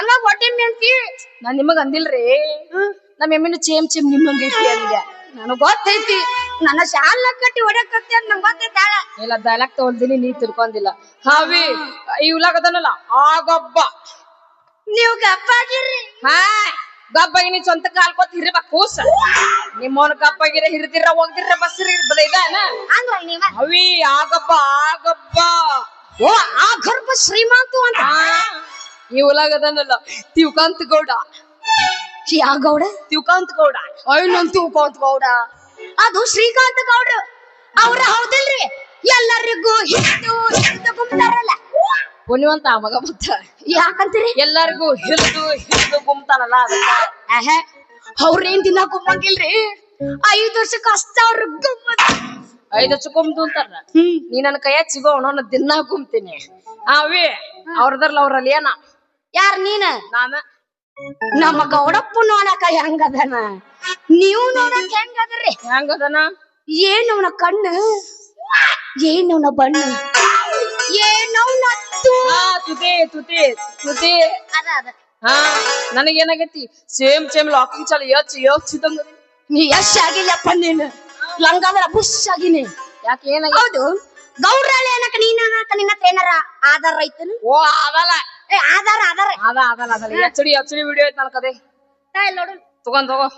ತಂಗ ಹೊಟ್ಟೆ ಮೆಂತಿ ನಾನ್ ನಿಮಗ್ ಅಂದಿಲ್ರಿ. ನಮ್ಮ ಎಮ್ಮಿನ ಚೇಮ್ ಚೇಮ್ ನಿಮ್ಮಂಗ ಐತಿ ಅಂದೆ ನನಗ್ ಗೊತ್ತೈತಿ. ನನ್ನ ಶಾಲ ಕಟ್ಟಿ ಹೊಡಕ್ ಅಂತ ನಂಗೆ ಗೊತ್ತೈತಾಳ ಇಲ್ಲ ಡೈಲಾಗ್ ತಗೊಳ್ದಿನಿ ನೀ ತಿಳ್ಕೊಂಡಿಲ್ಲ ಹಾವಿ ಇವ್ಲಾಗದನಲ್ಲ ಆಗಬ್ಬ ನೀವು ಗಪ್ಪಾಗಿರ್ರಿ ಹಾ. ಗಬ್ಬಾಗಿ ನೀ ಸ್ವಂತ ಕಾಲ್ಕೋತ್ ಹಿರಿಬ ಕೂಸ. ನಿಮ್ಮವನ್ ಗಬ್ಬಾಗಿರ ಹಿರಿದಿರ ಹೋಗ್ದಿರ ಬಸ್ರಿ ಇದಾನ ಅಂದ್ರ ಆ ಗಬ್ಬ ಆಗಬ್ಬ ಆಗಬ್ಬ ಓ ಆ ಗರ್ಭ ಶ್ರೀಮಂತು ಅಂತ. ಇವ್ಲಾಗದನಲ್ಲ ತಿವಕಾಂತ್ ಗೌಡ. ಯಾ ಗೌಡ ತಿವಕಾಂತ್ ಗೌಡ. ಅಯ್ಯಂತ ತಿಳ್ಕೊಂತ ಗೌಡ. ಅದು ಶ್ರೀಕಾಂತ್ ಗೌಡ. ಅವ್ರ ಹೌದಿಲ್ರಿ? ಎಲ್ಲರಿಗೂ ಹಿಡಿದು ಹಿಡಿದು ಗುಮ್ತಾರಲ್ಲ. ಪುಣ್ಯವಂತ ಮಗ ಮತ್ತ. ಯಾಕಂತೀರಿ? ಎಲ್ಲರಿಗೂ ಹಿಡಿದು ಹಿಡಿದು ಗುಮ್ತಾನಲ್ಲ ಅದಕ್ಕ. ಅವ್ರೇನ್ ದಿನ ಗುಮ್ಮಂಗಿಲ್ರಿ? ಐದು ವರ್ಷಕ್ಕೆ ಅಷ್ಟ ಅವ್ರ ಗುಮ್ಮದ. ಐದು ವರ್ಷ ಗುಮ್ದು ಅಂತಾರ. ನೀ ನನ್ನ ಕೈಯಾಗ ಸಿಗೋ ಅವನ ದಿನ ಗುಮ್ತೀನಿ. ಅವೇ ಅವ್ರದ್ರಲ್ಲ ಅವ್ರಲ್ಲಿ ಏನ ಯಾರ ನೀನ? ನಾನ. ನಮ್ಮ ಗೌಡಪ್ಪ ನೋಡಕ ಹೆಂಗದನ? ನೀವು ನೋಡಕ್ ಹೆಂಗದ್ರಿ? ಹೆಂಗದನ? ಏನವನ ಕಣ್ಣು? ಏನವನ ಬಣ್ಣ? ಏನವನ ತುಟಿ ತುಟಿ ತುಟಿ. ಅದ ಅದ. ಹಾ ನನಗೇನಾಗೈತಿ? ಸೇಮ್ ಸೇಮ್ ಲಾಕಿಂಗ್ ಚಾಲ ಯೋಚ್ ಯೋಚಿದಂಗ ನೀ ಯಶ್ ಆಗಿಲ್ಲಪ್ಪ ನೀನು. ಲಂಗಾದ್ರ ಬುಷ್ ಆಗಿನಿ. ಯಾಕೆ ಏನಾಗ ಹೌದು. ಗೌಡ್ರಾಳೆ ಏನಕ ನೀನ ನಿನ್ನ ಏನಾರ ಆಧಾರ ಐತನು ಓ ಅದಲ್ಲ ಏ ಆಧಾರ ಆಧಾರ. ಅದ ಅದಲ್ಲ ಅದಲ್ಲ H D H D video ಐತ್ ನನ್ನ ಕದೆ ಇಲ್ಲಿ ನೋಡು. ತಗೊಂಡ್ ಹೋಗೋ.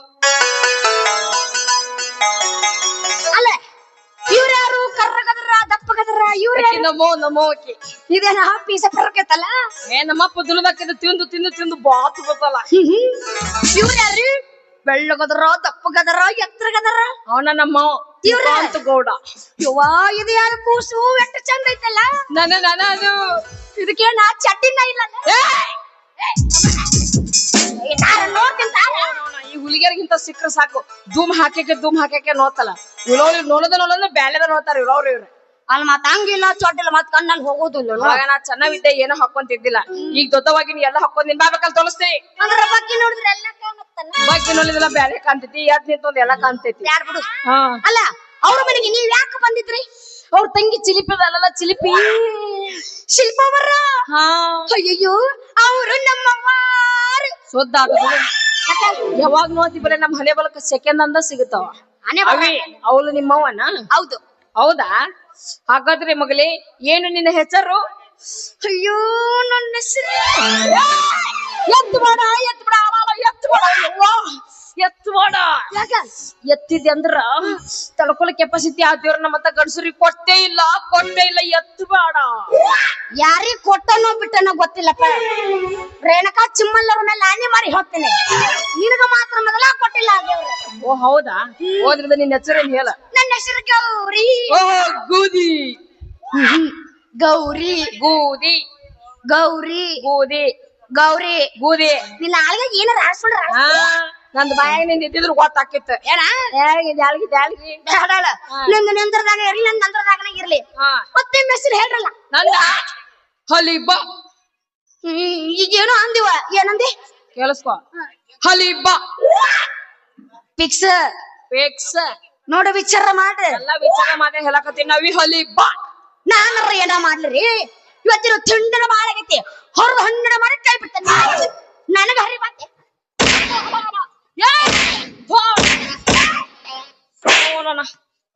ಅಲ್ಲ ಇವ್ರ್ಯಾರು ಕರ್ರಗದ್ರ ದಪ್ಪಗದ್ರ ಇವ್ರ ಅಕ್ಕಿ ನಮ್ಮೋ ನಮ್ಮೋ ಅಕ್ಕಿ ಇದೇನ ಪೀಸ ಕರ್ಕೈತಲ್ಲ ಏ ನಮ್ಮಪ್ಪ ದುಲದಾಕಿದ ತಿಂದು ತಿಂದು ತಿಂದು ಬಾತ್ ಗೊತ್ತಲ್ಲ. ಇವ್ರ್ಯಾರು ಬೆಳ್ಳಗದ್ರ ದಪ್ಪಗದ್ರ ಎತ್ತರಗದ್ರ? ಅವನ ನಮ್ಮ? ಅಂತ ಗೌಡ ಯುವಾ ಇದು ಯಾರು ಕೂಸು? ಎಷ್ಟು ಚಂದ ಐತಲ್ಲ? ನನ್ನ ನನ್ನ ಅದು. ಇದಕ್ಕೆ ನಾ ಚಟ್ಟಿನ ಇಲ್ಲ. ಈ ಹುಲಿಗೆರಿಗಿಂತ ಸಿಕ್ಕ್ರ ಸಾಕು. ಧೂಮ್ ಹಾಕಕ್ಕೆ ಧೂಮ್ ಹಾಕಕ್ಕೆ ನೋತಲ್ಲ. ಇವ್ರವ್ರಿಗೆ ನೋಡೋದ ನೋಡೋದ ಬ್ಯಾಲೆದ ನೋಡ್ತಾರ ಇವ್ರವ್ರು ಇವ್ರು. ಅಲ್ಲಿ ಮತ್ ಹಂಗಿಲ್ಲ ಚೊಡ್ಡಿಲ್ಲ ಮತ್ ಕಣ್ಣಲ್ಲಿ ಹೋಗೋದಿಲ್ಲ ನೋಡ್. ಅವಾಗ ನಾ ಚೆನ್ನಾಗಿದ್ದೆ ಏನೋ ಹಾಕೊಂತಿದ್ದಿಲ್ಲ ಈಗ ದೊಡ್ಡವಾಗಿ ನೀ ಎಲ್ಲ ಹಾಕೊಂಡ್ ನಿನ್ ಬಾಬೇಕಲ್ಲಿ ತೋರಿಸ್ತಿ. ಅದ್ರ ಬಗ್ಗೆ ನೋಡಿದ್ರೆ ಎಲ್ಲ ಬಗ್ಗೆ ಬ್ಯಾಲೆ ಕಾಣ್ತೈತಿ ಎದ್ ನಿಂತೊಂದ್ ಎಲ್ಲ ಕಾಣ್ತೈತಿ. ಯಾರ್ ಬಿಡು. ಹಾ. ಅಲ್ಲ ಅವ್ರ ಮನೆಗೆ ನೀವ್ ಯಾಕೆ ಬಂದಿದ್ರಿ? ಅವ್ರ ತಂಗಿ ಚಿಲಿಪಿ. ಅದಲ್ಲ ಚಿಲಿಪಿ ಶಿಲ್ಪವರ. ಹಾ. ಅಯ್ಯಯ್ಯೋ ಅವರು ನಮ್ಮವ್ವ ಸೊದ್ದ ಯಾವಾಗ ನೋಡ್ತಿ ಬರೀ ನಮ್ ಹಣೆ ಬಲಕ ಸೆಕೆಂಡ್ ಅಂದ ಸಿಗುತ್ತಾವ. ಅವಳು ನಿಮ್ಮವ್ವನ? ಹೌದು. ಹೌದಾ? ಹಾಗಾದ್ರೆ ಮಗಳೇ ಏನು ನಿನ್ನ ಹೆಸರು? ಅಯ್ಯೋ ನನ್ನ ಹೆಸರು. ಎದ್ದು ಮಾಡ ಬೇಡ ಅವ, ಅವ, ಎತ್ತು ಬೇಡ ಯವ್ವ, ಯಾಕ? ಎತ್ತಿದೆ ಅಂದ್ರ ತಡ್ಕೊಳ ಕೆಪಾಸಿಟಿ ಆ ದೇವ್ರ ನಮ್ಮಂತ ಗಂಡಸರಿಗೆ ಕೊಟ್ಟೇ ಇಲ್ಲ ಕೊಟ್ಟೇ ಇಲ್ಲ ಎತ್ತು ಬೇಡ ಯಾರಿಗ್ ಕೊಟ್ಟನೋ ಬಿಟ್ಟನೋ ಗೊತ್ತಿಲ್ಲಪ್ಪ. ರೇಣಕಾ ಚಿಮ್ಮಲ್ಲವ್ರ ಮೇಲೆ ಆನೆ ಮಾರಿ ಹೋಗ್ತೇನೆ ನಿನಗ ಮಾತ್ರ ಮೊದಲ ಕೊಟ್ಟಿಲ್ಲ ಆ ದೇವ್ರು. ಓ ಹೌದಾ? ಹೋದ್ರಿಂದ ನಿನ್ನ ಹೆಸರೇನ್ ಹೇಳ? ನನ್ನ ಹೆಸರು ಗೌರಿ. ಓ ಗೂದಿ. ಗೌರಿ. ಗೂದಿ. ಗೌರಿ. ಗೂದಿ. ಗೌರಿ. ಗೂದಿ. ನಿನ್ನ ಆಳ್ಗ ಏನಾರ ಆಡ್ಸ್ಬಿಡ್ರ ಹಾ. ನಂದ್ ಬಾಯಾಗ ನಿಂದ ಇದ್ದಿದ್ರು ಗೊತ್ತಾಕಿತ್ತು ಏನ? ದ್ಯಾಳ್ಗಿ ದ್ಯಾಳ್ಗಿ ದ್ಯಾಳ್ಗಿ ಬೇಡಾಳ ನಿಂದ ನಿಂದ್ರದಾಗ ಇರ್ಲಿ ನಂದ್ ನಂದ್ರದಾಗನ ಇರ್ಲಿ. ಮತ್ತೆ ನಿಮ್ಮ ಹೆಸರು ಹೇಳ್ರಲ್ಲ. ನಂದ? ಹಲಿಬಾ. ಈಗೇನೋ ಅಂದಿವ. ಏನಂದಿ? ಕೇಳಿಸ್ಕೊ. ಹಲಿಬಾ. ಪಿಕ್ಸ್ ಪಿಕ್ಸ್ ನೋಡು ವಿಚಾರ ಮಾಡ್ರಿ ಎಲ್ಲ ವಿಚಾರ ಮಾಡಿ ಹೇಳಕತ್ತೀನಿ. ನಾವಿ ಹಲಿಬಾ. ನಾನರ ಏನ ಮಾಡ್ಲಿ ಇವತ್ತಿನ ತಿಂಡನ ಬಾಳ ಆಗೈತಿ ಹೊರದ ಹಣ್ಣನ ಮಾಡಿ ಕೈ ಬಿಡ್ತೇನೆ. ನನಗ ಹರಿ ಬಾತೆ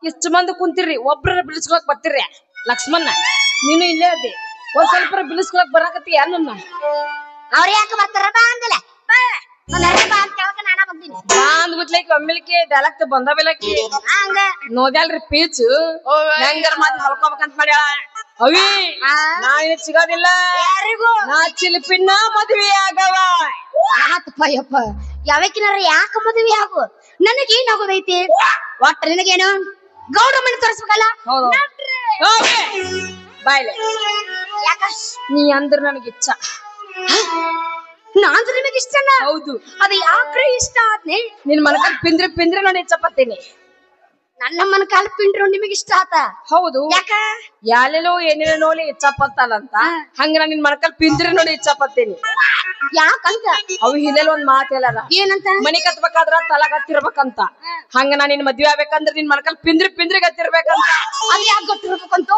ಇಷ್ಟು ಮಂದಿ ಕುಂತಿರ್ರಿ? ಒಬ್ರ ಬಿಡಿಸ್ಕೊಳಕ್ ಬರ್ತಿರ್ರಿ. ಲಕ್ಷ್ಮಣ್ಣ ನೀನು ಇಲ್ಲೇ ಅದಿ ಒಂದ್ ಸ್ವಲ್ಪ ಬಿಡಿಸ್ಕೊಳಕ್ ಬರಾಕತ್ತಿ ನನ್ನ? ಅವ್ರ ಯಾಕೆ ಬರ್ತಾರ? ಬಾ ಅಂದಿಲ್ಲ ಬಾ. ನನ್ನ ಹರಿ ಬಾ ಅಂತ ಕೇಳಕ ನಾನ ಬಂದೀನಿ. ಬಾಂದ್ ಬಿಟ್ಲೈಕಿ ಒಮ್ಮೆಲಿಕ್ಕೆ ಡೈಲಾಕ್ಟ್ ಬಂದ ನೋದ್ಯಾಲ್ರಿ ಪೀಚ್. ಹೆಂಗಾರ ಮಾತ್ ಹೊಲ್ಕೋಬೇಕಂತ ಮಾಡ್ಯಾಳ? ಅವಿ ನಾ ಇನ್ ಸಿಗೋದಿಲ್ಲ ಯಾರಿಗೂ? ನಾ ಚಿಲಿಪಿನ್ನ ಮದ್ವೆ ಆಗವ ಆತಪ್ಪ ಯಪ್ಪ ಯಾವಕ್ಕಿನಾರ ಯಾಕ ಮದುವೆ ಆಗು? ನನಗೇನ್ ಆಗೋದೈತಿ? ಒಟ್ಟ ನಿನಗೇನು? ಗೌಡ ಮನೆ ತೋರಿಸ್ಬೇಕಲ್ಲ? ಹೌದು. ಬಾಯ್ಲೆ. ಯಾಕ? ನೀ ಅಂದ್ರ ನನಗೆ ಇಚ್ಛ. ನಾನ್ ನಿಮಗೆ ಇಷ್ಟನ? ಹೌದು. ಅದು ಯಾಕ್ರೆ ಇಷ್ಟ ಆದ್ನೆ? ನಿನ್ ಮನಕ ಪಿಂದ್ರೆ ಪಿಂದ್ರೆ ನಾನು ಇಚ್ಛಪತ್ತೀನಿ ನನ್ನ ಮನ ಕಾಲ ಪಿಂಡ್ರು ನಿಮಗೆ ಇಷ್ಟ ಆತ? ಹೌದು. ಯಾಕ? ಯಾಲೆಲ್ಲೋ ಏನೇನೋ ನೋಡಿ ಇಚ್ಛಪತ್ತಲ್ಲಂತ ಹಂಗ ನಾನು ನಿನ್ ಮನಕಲ್ ಪಿಂದ್ರೆ ನೋಡಿ ಇಚ್ಛಪತ್ತೀನಿ ಯಾಕಂತ? ಅವು ಹಿಂದೆಲ್ಲ ಒಂದ್ ಮಾತ್ ಹೇಳಲ್ಲ. ಏನಂತ? ಮನಿ ಕಟ್ಬೇಕಾದ್ರ ತಲಗತ್ತಿರ್ಬೇಕಂತ ಹಂಗ ನಾನ್ ನಿನ್ ಮದ್ವೆ ಆಗ್ಬೇಕಂದ್ರ ನಿನ್ ಮನಕಲ್ ಪಿಂದ್ರಿ ಪಿಂದ್ರಿ ಗತ್ತಿರ್ಬೇಕಂತ ಅದ್ ಯಾಕೆ ಗೊತ್ತಿರ್ಬೇಕಂತ?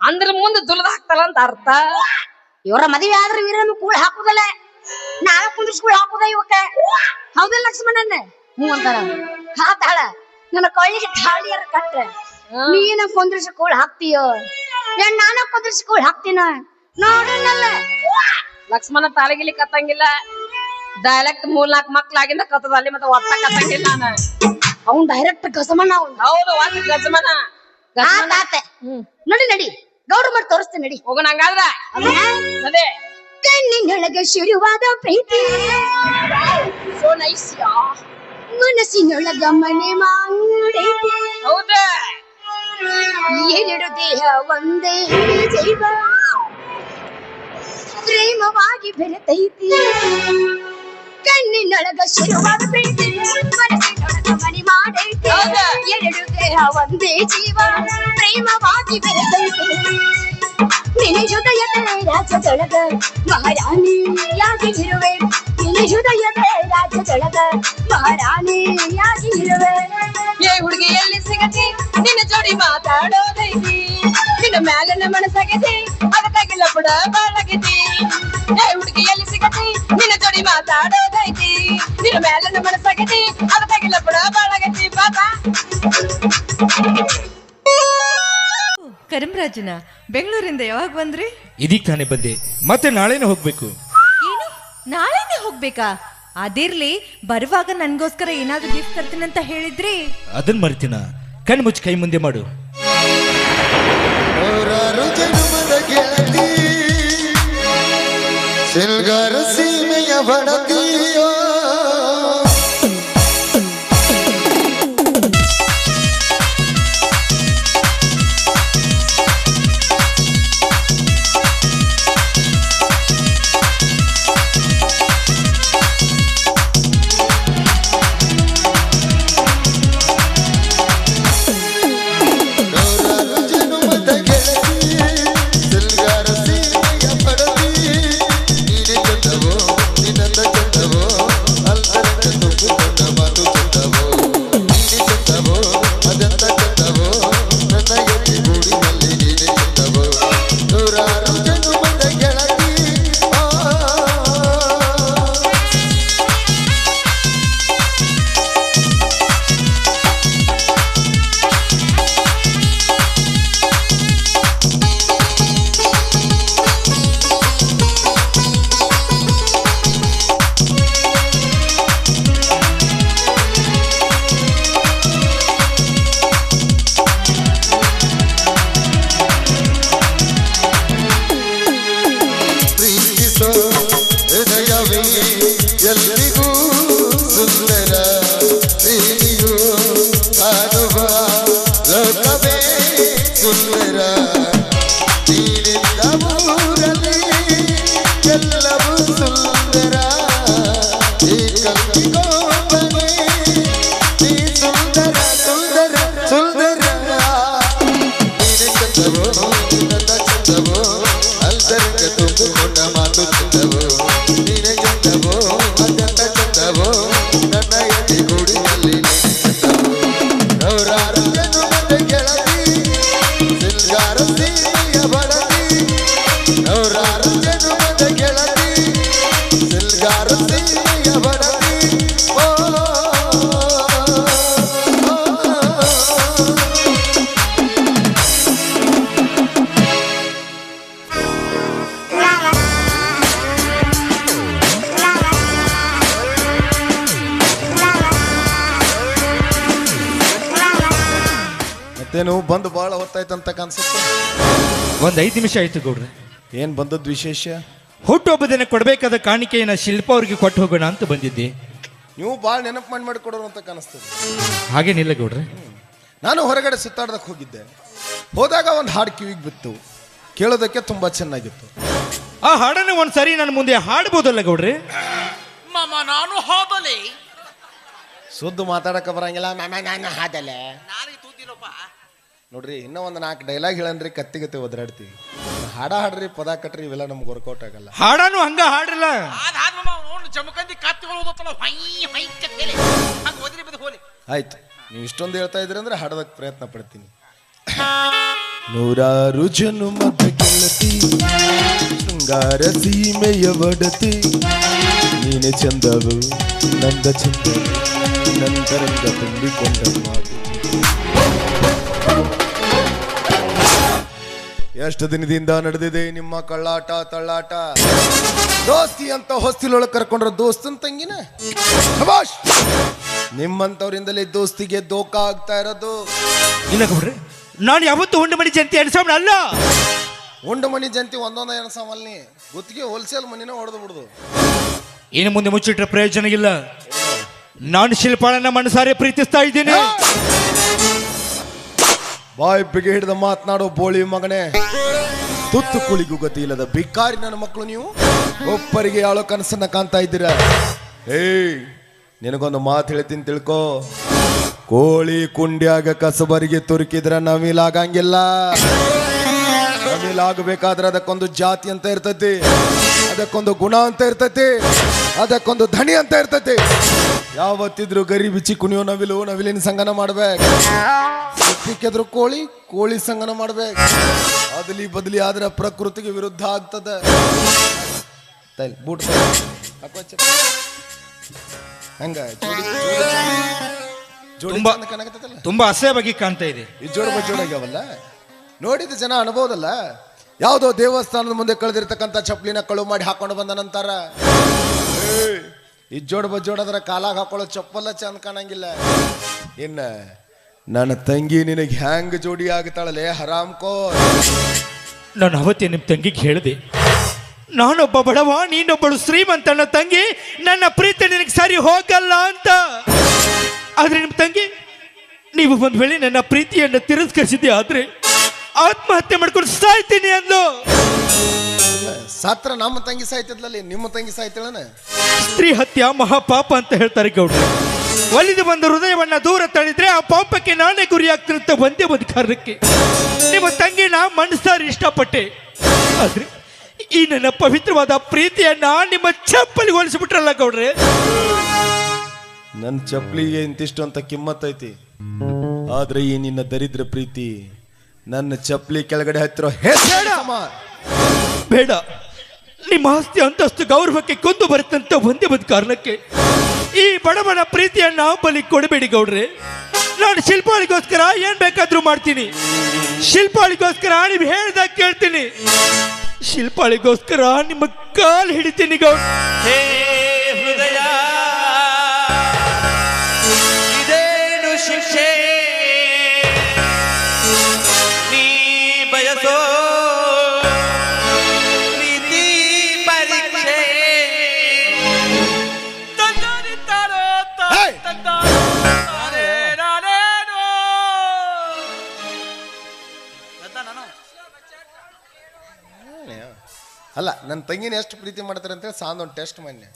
ಅಂದ್ರ ಮುಂದೆ ದುಲ್ದ ಅಂತ ಅರ್ಥ. ಇವರ ಮದ್ವೆ ಆದ್ರೆ ವೀರನ ಕೂಳ್ ಹಾಕುದಲ್ಲ ನಾಳೆ ಕುಂದಿಸ್ಕೊಳ್ ಹಾಕುದ ಇವಕ್ಕ? ಹೌದಾ ಲಕ್ಷ್ಮಣನ್ನ ಹ್ಞೂ ಅಂತಾಳ. ಹಾತಾಳ. ನನ್ನ ಕೊಳ್ಳಿಗೆ ತಾಳಿಯರ ಕಟ್ಟ ನೀನ ಕುಂದ್ರಿಸ್ಕೊಳ್ ಹಾಕ್ತೀಯೋ? ಏನ್ ನಾನ ಕುಂದ್ರಿಸ್ಕೊಳ್ ಹಾಕ್ತೀನ? ನೋಡಣ್ಣಲ್ಲ ಲಕ್ಷ್ಮಣ ತಾಳಿಗಿಲಿ ಕತ್ತಂಗಿಲ್ಲ. ಡೈರೆಕ್ಟ್ ಮೂರ್ ನಾಲ್ಕು ಮಕ್ಳಾಗಿಂದ ಕತ್ತದ ಅಲ್ಲಿ ಮತ್ತೆ ಒತ್ತ ಕತ್ತಂಗಿಲ್ಲ ನಾನು. ಅವ್ನ್ ಡೈರೆಕ್ಟ್ ಗಸಮನ ಅವ್ನ್. ಹೌದು ಒಂದು ಗಜಮನ. ಗಜಮನ. ಆತಾತ ನಡಿ ನಡಿ. ಗೌಡ್ರು ಮಾಡಿ ತೋರಿಸ್ತೀನಿ ನಡಿ. ಹೋಗೋಣ ಹಂಗಾದ್ರ ಅದೇ. ಕಣ್ಣಿನೊಳಗೆ ಶುರುವಾದ ಪ್ರೀತಿ. So nice yeah. ಮನಸ್ಸಿನೊಳಗ ಮನೆ ಮಾಡಿದೆ. ಎರಡು ದೇಹ ಒಂದೇ ಜೀವ? ಪ್ರೇಮವಾಗಿ ಬೆರೆತೈತಿ. ಕಣ್ಣಿನೊಳಗ ಶುರುವಾದ ಪ್ರೀತಿ ಮನಸ್ಸಿನೊಳಗ ಮನೆ ಮಾಡೈತಿ ಹೌದಾ? ಎರಡು ದೇಹ ಒಂದೇ ಜೀವ ಪ್ರೇಮವಾಗಿ ಬೆರೆತೈತಿ ನಿನ್ನ ಹೃದಯದ ರಾಜ್ಯದೊಳಗ ಮಹಾರಾಣಿಯಾಗಿ ಇರುವೆ ನಿನ್ನ ಹೃದಯದ ರಾಜ್ಯದೊಳಗ ಮಹಾರಾಣಿಯಾಗಿ ಇರುವೆ ಏ ಹುಡುಗಿ ಎಲ್ಲಿ ಸಿಗತಿ ನಿನ್ನ ಜೋಡಿ ಮಾತಾಡೋದೈತಿ ನಿನ್ನ ಮ್ಯಾಲನ ಮನಸ್ಸಾಗೈತಿ ಅದಕ್ಕಾಗಿಲ್ಲ ಬಿಡ ಬಾಳಾಗೈತಿ ಏ ಹುಡುಗಿ ಎಲ್ಲಿ ಸಿಗತಿ ನಿನ್ನ ಜೋಡಿ ಮಾತಾಡೋದೈತಿ. ನಿನ್ನ ಮ್ಯಾಲನ ಮನಸ್ಸಾಗೈತಿ. ಅದಕ್ಕಾಗಿಲ್ಲ ಬಿಡ ಬಾಳಾಗೈತಿ. ಬಾಬಾ ಕರಿಮರಾಜನ ಬೆಂಗಳೂರಿಂದ ಯಾವಾಗ ಬಂದ್ರಿ? ಇದೀಗ ತಾನೆ ಬಂದೆ. ಮತ್ತೆ ನಾಳೆನೇ ಹೋಗ್ಬೇಕು. ಏನು? ನಾಳೆನೆ ಹೋಗ್ಬೇಕಾ? ಅದಿರ್ಲಿ ಬರುವಾಗ ನನ್ಗೋಸ್ಕರ ಏನಾದ್ರು ಗಿಫ್ಟ್ ಅಂತ ಹೇಳಿದ್ರಿ? ಅದನ್ ಮರಿತೀನ. ಕಣ್ ಮುಚ್ಚಿ ಕೈ ಮುಂದೆ ಮಾಡು. ನೂರಾರು ಜನ್ಮದ ಗೆಳತಿ ಸಿಲ್ಗಾರ ಸೀಮೆಯ வணக்கு ಮಾತು ಮತ್ತೇನು ಬಂದು ಭಾಳ ಹೊತ್ತಾಯ್ತಂತ ಕಾಣಿಸುತ್ತೆ. ಒಂದ್ ಐದು ನಿಮಿಷ ಆಯ್ತು ಗೌಡ್ರೆ. ಏನ್ ಬಂದದ್ದು ವಿಶೇಷ? ಹುಟ್ಟುಹಬ್ಬ ದಿನ ಕೊಡಬೇಕಾದ ಕಾಣಿಕೆಯನ್ನ ಶಿಲ್ಪ ಅವ್ರಿಗೆ ಕೊಟ್ಟು ಹೋಗೋಣ ಅಂತ ಬಂದಿದ್ದೆ. ನೀವು ಭಾಳ ನೆನಪು ಮಾಡಿ ಮಾಡಿ ಕೊಡೋರು ಅಂತ ಕಾಣಿಸ್ತದೆ. ಹಾಗೇನಿಲ್ಲ ಗೌಡ್ರೆ. ನಾನು ಹೊರಗಡೆ ಸುತ್ತಾಡ್ದಕ್ಕೆ ಹೋಗಿದ್ದೆ. ಹೋದಾಗ ಒಂದು ಹಾಡು ಕಿವಿಗೆ ಬಿತ್ತು. ಕೇಳೋದಕ್ಕೆ ತುಂಬಾ ಚೆನ್ನಾಗಿತ್ತು. ಆ ಹಾಡನ್ನು ಒಂದ್ ಸರಿ ನನ್ನ ಮುಂದೆ ಹಾಡ್ಬೋದಲ್ಲ ಗೌಡ್ರೆ? ಮಾಮ ನಾನು ಹೋದಲೆ ಸುದ್ದು ಮಾತಾಡಕ್ಕೆ ಬರಂಗಿಲ್ಲ. ನಾನು ಹಾದಲೆ ನೋಡ್ರಿ ಇನ್ನೂ ಒಂದು ನಾಲ್ಕು ಡೈಲಾಗ್ ಹೇಳನ್ರಿ ಕತ್ತಿಗತ್ತಿ ಒದರಾಡ್ತೀವಿ ಹಾಡ ಹಾಡ್ರಿ ಪದ ಕಟ್ರಿ ಇವೆಲ್ಲ ನಮ್ಗೆ ವರ್ಕೌಟ್ ಆಗಲ್ಲ. ಹಾಡನು ಹಂಗ ಹಾಡ್ರಲ್ಲ. ಕತ್ತಿಗಳು ಹೈ ಹೈ ಕತ್ತೇಲಿ ಹಂಗ ಬಿದ್ದು ಹೋಲಿ. ಆಯ್ತು ನೀವು ಇಷ್ಟೊಂದು ಹೇಳ್ತಾ ಇದ್ರಿ ಅಂದ್ರೆ ಹಾಡೋದಕ್ಕೆ ಪ್ರಯತ್ನ ಪಡ್ತೀನಿ. ನೂರಾರು ಜನುಮದ ಗೆಳತಿ ಶೃಂಗಾರ ಸೀಮೆಯ ಒಡತಿ. ನೀನೆ ಚಂದವು ನಂದ ಚಂದ ನಂತರಂಗ ತುಂಬಿಕೊಂಡ ಮಾತು. ಎಷ್ಟು ದಿನದಿಂದ ನಡೆದಿದೆ ನಿಮ್ಮ ಕಳ್ಳಾಟ ತಳ್ಳಾಟ? ದೋಸ್ತಿ ಅಂತ ಹೊಸ್ತಿಲೊಳಗೆ ಕರ್ಕೊಂಡ್ರ ದೋಸ್ತನ್ ತಂಗಿನ? ಶಭಾಷ್! ನಿಮ್ಮಂತವರಿಂದಲೇ ದೋಸ್ತಿಗೆ ದೋಖ ಆಗ್ತಾ ಇರೋದು. ಇಲ್ಲ ಗೌಡ್ರಿ ನಾನು ಯಾವತ್ತು ಹುಂಡು ಮಣಿ ಜಯಂತಿ ಎಣಿಸೋಣ ಅಲ್ಲ. ಉಂಡು ಮನಿ ಜಂತಿ ಒಂದೊಂದ ಏನ ಸಾಮಲ್ನಿ ಗುತ್ತಿಗೆ ಹೋಲ್ಸೇಲ್ ಮನಿನ ಹೊಡೆದು ಬಿಡುದು. ಇನ್ನು ಮುಂದೆ ಮುಚ್ಚಿಟ್ರೆ ಪ್ರಯೋಜನ ಇಲ್ಲ. ನಾನು ಶಿಲ್ಪಾಳನ್ನ ಮನಸಾರೆ ಪ್ರೀತಿಸ್ತಾ ಇದ್ದೀನಿ. ಬಾಯ್ ಬಿಗಿ ಹಿಡಿದ ಮಾತನಾಡೋ ಬೋಳಿ ಮಗನೇ. ತುತ್ತು ಕುಳಿಗೂ ಗತಿ ಇಲ್ಲದ ಬಿಕ್ಕಾರಿ ನನ್ನ ಮಕ್ಕಳು ನೀವು? ಒಬ್ಬರಿಗೆ ಯಾಳೋ ಕನಸನ್ನ ಕಾಣ್ತಾ ಇದ್ದೀರ? ಏಯ್, ನಿನಗೊಂದು ಮಾತು ಹೇಳ್ತೀನಿ ತಿಳ್ಕೋ. ಕೋಳಿ ಕುಂಡ್ಯಾಗ ಕಸಬರಿಗೆ ತುರುಕಿದ್ರ ನವಿಲಾಗಂಗಿಲ್ಲ ನವಿಲಾಗಬೇಕಾದ್ರೆ ಅದಕ್ಕೊಂದು ಜಾತಿ ಅಂತ ಇರ್ತತಿ. ಅದಕ್ಕೊಂದು ಗುಣ ಅಂತ ಇರ್ತತಿ. ಅದಕ್ಕೊಂದು ಧನಿ ಅಂತ ಇರ್ತತಿ. ಯಾವತ್ತಿದ್ರು ಗರಿ ಬಿಚ್ಚಿ ಕುಣಿಯೋ ನವಿಲು ನವಿಲಿನ ಸಂಗನ ಮಾಡ್ಬೇಕು. ಕೆದ್ರು ಕೋಳಿ ಕೋಳಿ ಸಂಗನ ಮಾಡ್ಬೇಕು. ಅದಲಿ ಬದಲಿ ಆದ್ರೆ ಪ್ರಕೃತಿಗೆ ವಿರುದ್ಧ ಆಗ್ತದೆ. ಬೂಟ್ ಹಂಗ? ತುಂಬಾ-? ತುಂಬಾ ಅಸಹ್ಯವಾಗಿ ಕಾಣ್ತಾ ಇದೆ. ಈ ಜೋಡ ಬಜ್ಜೋಡಾಗ್ಯಾವಲ್ಲ ನೋಡಿದ ಜನ ಅನ್ಬೋದಲ್ಲ? ಯಾವುದೋ ದೇವಸ್ಥಾನದ ಮುಂದೆ ಕಳೆದಿರ್ತಕ್ಕಂಥ ಚಪ್ಪಲಿನ ಕಳು ಮಾಡಿ ಹಾಕೊಂಡು ಬಂದ ಈ ಜೋಡ ಬಜ್ಜೋಡದ್ರ ಕಾಲಾಗ ಹಾಕೊಳ್ಳೋ ಚಪ್ಪಲ್ಲ ಚಂದ ಕಾಣಂಗಿಲ್ಲ. ಇನ್ನ ನನ್ನ ತಂಗಿ ನಿನಗೆ ಹ್ಯಾಂಗ್ ಜೋಡಿ ಆಗ್ತಾಳಲೆ, ಹರಾಮ್ ಕೋ ನಾನು ಅವತ್ತೇ ನಿಮ್ಮ ತಂಗಿಗೆ ಹೇಳಿದೆ, ನಾನೊಬ್ಬ ಬಡವ, ನೀನೊಬ್ಬಳು ಶ್ರೀಮಂತನ ತಂಗಿ, ನನ್ನ ಪ್ರೀತಿ ನಿನಗೆ ಸರಿ ಹೋಗಲ್ಲ ಅಂತ. ಆದ್ರೆ ನಿಮ್ಮ ತಂಗಿ, ನೀವು ಒಂದ್ ವೇಳೆ ನನ್ನ ಪ್ರೀತಿಯನ್ನು ತಿರಸ್ಕರಿಸಿದ್ದೆ ಆದ್ರೆ ಆತ್ಮಹತ್ಯೆ ಮಾಡ್ಕೊಂಡು ಸಾಯ್ತೀನಿ ಅಂದು ಸತ್ರ ನಮ್ಮ ತಂಗಿ ಸಾಯ್ತಿದ್ಲಲ್ಲಿ ನಿಮ್ಮ ತಂಗಿ ಸಾಯ್ತಿಳನ ಸ್ತ್ರೀ ಹತ್ಯ ಮಹಾಪಾಪ ಅಂತ ಹೇಳ್ತಾರೆ ಗೌಡ್ರು. ಒಲಿದು ಬಂದ ಹೃದಯವನ್ನ ದೂರ ತಳಿದ್ರೆ ಆ ಪಾಪಕ್ಕೆ ನಾನೇ ಗುರಿಯಾಗ್ತಿರುತ್ತೆ ಒಂದೇ ಒಂದು ಕಾರಣಕ್ಕೆ. ನಿಮ್ಮ ತಂಗಿನ ಮನಸ್ಸಾರಿ ಇಷ್ಟಪಟ್ಟೆ. ಆದ್ರೆ ಈ ನನ್ನ ಪವಿತ್ರವಾದ ಪ್ರೀತಿಯನ್ನ ನಿಮ್ಮ ಚಪ್ಪಲಿ ಹೋಲಿಸ್ಬಿಟ್ರಲ್ಲ ಗೌಡ್ರೆ? ನನ್ನ ಚಪ್ಪಲಿಗೆ ಇಂತಿಷ್ಟು ಅಂತ ಕಿಮ್ಮತ್ ಐತಿ. ಆದ್ರೆ ಈ ನಿನ್ನ ದರಿದ್ರ ಪ್ರೀತಿ ನನ್ನ ಚಪ್ಪಲಿ ಕೆಳಗಡೆ ಹತ್ತಿರೋ ಹೆಸರು. ಬೇಡ. ನಿಮ್ಮ ಆಸ್ತಿ ಅಂತಸ್ತು ಗೌರವಕ್ಕೆ ಕೊಂದು ಬರುತ್ತಂತ ಒಂದೇ ಒಂದು ಕಾರಣಕ್ಕೆ ಈ ಬಡವನ ಪ್ರೀತಿಯನ್ನ ಬಲಿ ಕೊಡಬೇಡಿ ಗೌಡ್ರೆ. ನಾನು ಶಿಲ್ಪಾಳಿಗೋಸ್ಕರ ಏನ್ ಬೇಕಾದ್ರೂ ಮಾಡ್ತೀನಿ. ಶಿಲ್ಪಾಳಿಗೋಸ್ಕರ ನೀವು ಹೇಳ್ದಾಗ ಕೇಳ್ತೀನಿ. ಶಿಲ್ಪಾಳಿಗೋಸ್ಕರ ನಿಮ್ಮ ಕಾಲು ಹಿಡಿತೀನಿ ಗೌಡ್ ಅಲ್ಲ ನನ್ನ ತಂಗಿನ ಎಷ್ಟು ಪ್ರೀತಿ ಮಾಡ್ತಾರೆ ಅಂತೇಳಿ ಸಾಂದ್ ಒಂದು ಟೆಸ್ಟ್ ಮೊನ್ನೆ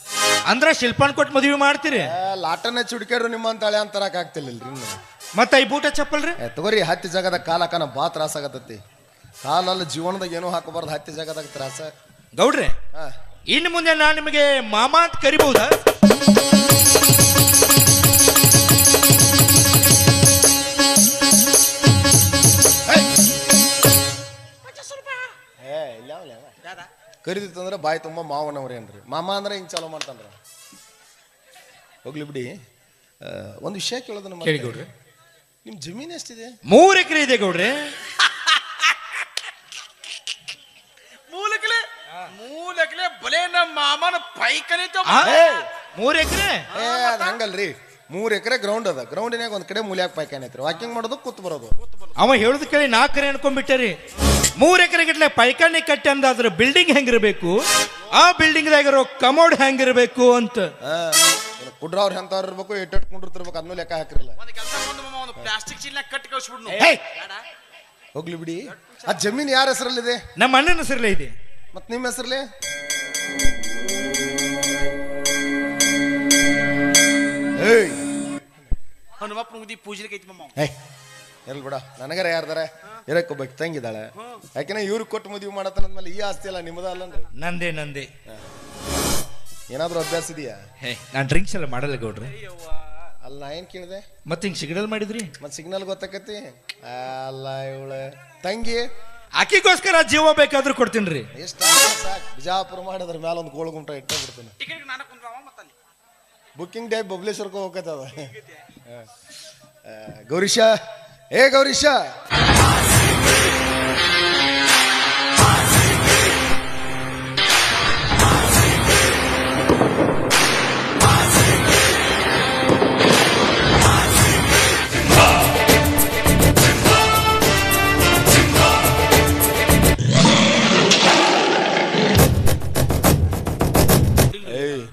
ಅಂದ್ರೆ ಶಿಲ್ಪಾನ್ ಕೊಟ್ಟು ಮದುವೆ ಮಾಡ್ತೀರಿ? ಆ, ಲಾಟನ ಚುಡ್ಕ್ಯಾಡ್ರು ನಿಮ್ಮ ಅಂತಾಳೆ ಅಂತರಕ್ ಆಗ್ತಿಲ್ಲಲ್ರಿ ಇನ್ನು. ಮತ್ತೆ ಈ ಬೂಟ ಚಪ್ಪಲ್ರಿ? ರೀ ತಗೋರಿ ಹತ್ತಿ ಜಾಗದಾಗ ಕಾಲ ಹಾಕನ ಬಾ ತ್ರಾಸ ಆಗತ್ತೈತಿ ಕಾಲಲ್ಲಿ ಜೀವನದಾಗ ಏನೂ ಹಾಕಬಾರ್ದು ಹತ್ತಿ ಜಾಗದಾಗ ತ್ರಾಸ. ಗೌಡ್ರೆ ಹಾ. ಇನ್ನು ಮುಂದೆ ನಾನು ನಿಮಗೆ ಮಾಮಾ ಅಂತ ಕರಿಬಹುದಾ? ಕರಿದಿತ್ತಂದ್ರೆ ಬಾಯಿ ತುಂಬ ಮಾವನವ್ರೇನ್ರಿ ಮಾಮ ಅಂದ್ರೆ ಹಿಂಗೆ ಚಾಲೋ ಮಾಡ್ತಾನ್ರ? ಹೋಗ್ಲಿ ಬಿಡಿ. ಒಂದು ವಿಷಯ ಕೇಳೋದು ನಮ್ಮ ಕೇಳಿ ಗೌಡ್ರೆ. ನಿಮ್ಮ ಜಮೀನು ಎಷ್ಟಿದೆ? ಮೂರು ಎಕರೆ ಇದೆ ಗೌಡ್ರಿ. ಮೂಲಕಲೆ ಮೂಲಕಲೆ ಬಲೆ ನಮ್ಮ ಮಾಮನ ಪೈಕನೆ? ಮೂರು ಎಕರೆ? ಏ ಅದು ಹಂಗಲ್ರಿ. ಮೂರು ಎಕರೆ ಗ್ರೌಂಡ್ ಅದ. ಗ್ರೌಂಡಿನಾಗ ಒಂದ್ ಕಡೆ ಮೂಲ್ಯಾಗ ಪೈಕಾನೆ ಐತ್ರಿ. ವಾಕಿಂಗ್ ಮಾಡೋದು ಕೂತ್ ಬರೋದು. ಅವ ಹೇಳುದು ಕೇಳಿ ನಾಲ್ಕರೆ ಅನ್ಕೊಂಡ್ಬಿಟ್ಟರಿ. ಮೂರ್ ಎಕರೆ ಗಟ್ಲೆ ಪೈಕಾಣಿ ಕಟ್ಟಿ ಅಂದಾದ್ರ ಬಿಲ್ಡಿಂಗ್ ಹೆಂಗಿರ್ಬೇಕು? ಆ ಬಿಲ್ಡಿಂಗ್ ಇರೋ ಕಮೋಡ್ ಹೆಂಗಿರ್ಬೇಕು ಅಂತ. ಆ, ಏನು ಕುಡ್ರವ್ರು ಎಂತವ್ರು ಇರ್ಬೇಕು ಎಟ್ಟು ಕುಂಡಿರ್ತಿರ್ಬೇಕು ಅದನ್ನೂ ಲೆಕ್ಕ ಹಾಕಿರಲ್ಲ. ಒಂದು ಕೆಲಸ ಒಂದು ಪ್ಲಾಸ್ಟಿಕ್ ಚೀಲ ಕಟ್ಟಿ ಕಳ್ಸ್ಬಿಡ್ನು. ಹೇಯ್! ಹೋಗ್ಲಿ ಬಿಡಿ. ಆ ಜಮೀನ್ ಯಾರ ಹೆಸರಲ್ಲಿದೆ? ನಮ್ಮ ಅಣ್ಣನ ಹೆಸರಲ್ಲೇ ಇದೆ. ಮತ್ ನಿಮ್ಮ ಹೆಸರಲ್ಲಿ? ಏಯ್ ಹನುಮಪ್ಪ ಮುಗ್ದಿ ಪೂಜೆಗೆ ಐತಿ ಮಮ್ಮ ಏಯ್ ಎಲ್ ಬಿಡ ನನಗರ ಯಾರ್ದಾರ? ಇರಕ್ಕೊಬ್ಬಾಕಿ ತಂಗಿದ್ದಾಳೆ. ಯಾಕೆ ಇವ್ರಿಗೆ ಕೊಟ್ಟು ಮದುವೆ ಮೇಲೆ ಈ ಆಸ್ತಿ ಅಲ್ಲ ನಿಮ್ಮದ ಅಲ್ಲ ನಂದೇ ನಂದೇ. ಏನಾದ್ರೂ ಅಭ್ಯಾಸ ಇದೆಯಾ? ಹೇ ನಾನು ಡ್ರಿಂಕ್ಸ್ ಎಲ್ಲ ಮಾಡಲ್ಲ ಗೌಡ್ರಿ. ಅಲ್ಲ ನಾ ಏನ್ ಕೇಳಿದೆ? ಮತ್ತೆ ಹಿಂಗ್ ಸಿಗ್ನಲ್ ಮಾಡಿದ್ರಿ? ಮತ್ ಸಿಗ್ನಲ್ ಗೊತ್ತಾಕತಿ ಅಲ್ಲ ಇವಳ. ತಂಗಿ? ಆಕಿಗೋಸ್ಕರ ಜೀವ ಬೇಕಾದ್ರೂ ಕೊಡ್ತೀನಿ ಎಷ್ಟ ಸಾಕ್. ಬಿಜಾಪುರ ಮಾಡಿದ್ರ ಮ್ಯಾಲ ಒಂದು ಗೋಳು ಗುಂಟ ಇಟ್ಟ ಬಿಡ್ತೀನಿ. ಟಿಕೆಟ್ ನಾನು ಕುಂದ್ರವ ಮತ್ತಲ್ಲಿ ಬುಕ್ಕಿಂಗ್ ಡೇ ಬಬ್ಲೇಶ್ವರ್ಗೆ ಹೋಗತ್ತದ ಗೌರೀಶ ಏ ಗೌರೀಶ.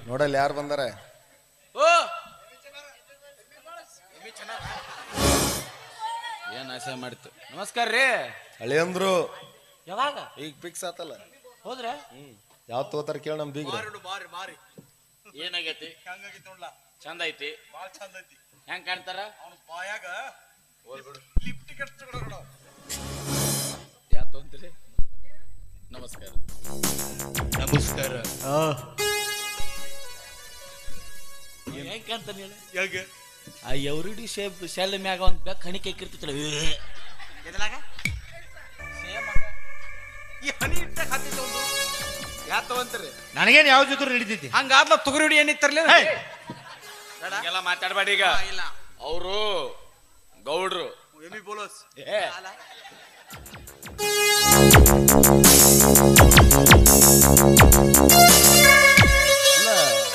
ನೋಡಲ್ಲ ಯಾರು ಬಂದಾರ ಓ ಏನ್ ಆಸೆ ಮಾಡಿತ್ತು? ನಮಸ್ಕಾರ ರೀ. ಹಳೆಯಂದ್ರು ಯಾವಾಗ? ಈಗ ಫಿಕ್ಸ್ ಆತಲ್ಲ. ಹೋದ್ರೆ? ಯಾವ ತೋತಾರ ಕೇಳ ನಮ್ ಬೀಗ್ರ. ಏನಾಗೈತಿ? ಚಂದ ಐತಿ. ಬಾಳ ಚಂದ ಐತಿ. ಹೆಂಗ್ ಕಾಣ್ತಾರ? ಯಾ ತೊಂದ್ರೆ ನಮಸ್ಕಾರ. ನಮಸ್ಕಾರ. ಹೆಂಗ್ ಕಾಣ್ತಾನ ಹೇಳಿ? ಆ ಎವ್ರಿಡಿ ಶೇಪ್ ಶೆಲ್ ಮ್ಯಾಗ ಒಂದು ಬೆಕ್ಕ ಹಣಿಕೆ ಇಕ್ಕಿರ್ತಿತ್ತಲ್ಲ ಎದಲಾಗ? ಈ ಹನಿ ಇಟ್ಟ ಹತ್ತಿತ್ತು ಒಂದು. ಯಾ ತಗೊಂತೀರಿ ನನಗೇನ್ ಯಾವ ಜೊತೆ ನಡೀತೈತಿ? ಹಂಗಾದ್ಲ ತೊಗರಿ ಹುಡಿ ಏನಿತ್ತರ್ಲಿ ಎಲ್ಲ ಮಾತಾಡ್ಬೇಡಿ ಈಗ. ಇಲ್ಲ. ಅವರು ಗೌಡ್ರು. ಎಮಿ ಬೋಲೋಸ್. ಏ.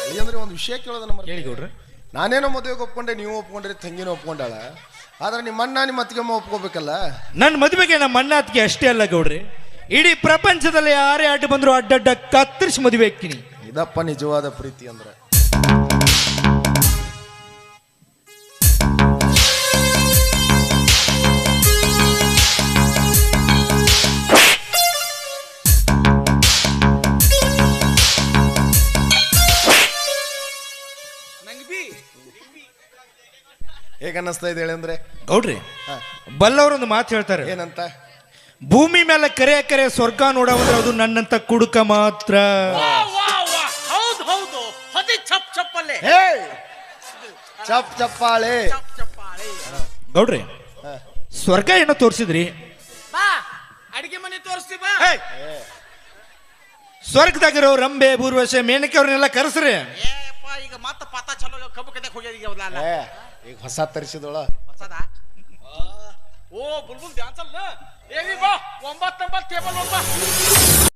ಇಲ್ಲ ಅಂದ್ರೆ ಒಂದು ವಿಷಯ ಕೇಳೋದ ನಮ್ಮ ಹೇಳಿ ಗೌಡ್ರೆ. ನಾನೇನೋ ಮದುವೆಗೆ ಒಪ್ಕೊಂಡೆ ನೀವು ಒಪ್ಕೊಂಡ್ರೆ ತಂಗಿನ ಒಪ್ಕೊಂಡಾಳ. ಆದ್ರೆ ನಿಮ್ಮ ಅಣ್ಣ ನಿಮ್ಮ ಅತ್ತಿಗೆಮ್ಮ ಒಪ್ಕೋಬೇಕಲ್ಲ? ನನ್ನ ಮದುವೆಗೆ ನಮ್ಮ ಅಣ್ಣ ಅತ್ತಿಗೆ ಅಷ್ಟೇ ಅಲ್ಲ ಗೌಡ್ರಿ. ಇಡೀ ಪ್ರಪಂಚದಲ್ಲಿ ಯಾರೇ ಅಡ್ಡ ಬಂದ್ರು ಅಡ್ಡಡ್ಡ ಕತ್ತರಿಸಿ ಮದುವೆ ಹಾಕ್ತೀನಿ ಇದಪ್ಪ ನಿಜವಾದ ಪ್ರೀತಿ ಅಂದ್ರೆ. ಹೇಗ ಅನ್ನಿಸ್ತಾ ಇದೆ ಹೇಳಿ ಅಂದ್ರೆ? ಗೌಡ್ರಿ ಹಾ. ಬಲ್ಲವರೊಂದು ಮಾತು ಹೇಳ್ತಾರೆ. ಏನಂತ? ಭೂಮಿ ಮೇಲೆ ಕರೆ ಕರೆ ಸ್ವರ್ಗ ನೋಡವಂದ್ರೆ ಅದು ನನ್ನಂತ ಕುಡುಕ ಮಾತ್ರ. ಹೌದು ಹೌದು. ಹದಿ ಚಪ್ ಚಪ್ಪಲೆ ಹೇ! ಚಪ್ ಚಪ್ಪಾಳೆ ಚಪ್ ಚಪ್ಪಾಳೆ ಗೌಡ್ರಿ ಸ್ವರ್ಗ ಏನೋ ತೋರಿಸಿದ್ರಿ? ಬಾ ಅಡಿಗೆ ಮನೆ ತೋರಿಸ್ತಿ ಬಾ. ಸ್ವರ್ಗದಾಗಿರೋ ರಂಬೆ ಬೂರ್ವಶೆ ಮೇನಕೆ ಅವ್ರನ್ನೆಲ್ಲ ಕರೆಸ್ರಿ ಏಪ್ಪ ಈಗ ಮತ್ತೆ ಪಾತ ಚಲೋ ಕಬ್ಬು ಹೋಗ್ಯಾದ ಈಗ ಈಗ ಹೊಸ ತರಿಸಿದೋಳ ಹೊಸದಾ? ಓ ಬುಲ್ಬುಲ್ ಡ್ಯಾನ್ಸ್ ಅಲ್ಲ. ಏವಿ ಬಾ. ಒಂಬತ್ತೊಂಬತ್ತು ಟೇಬಲ್ ಒಬ್ಬ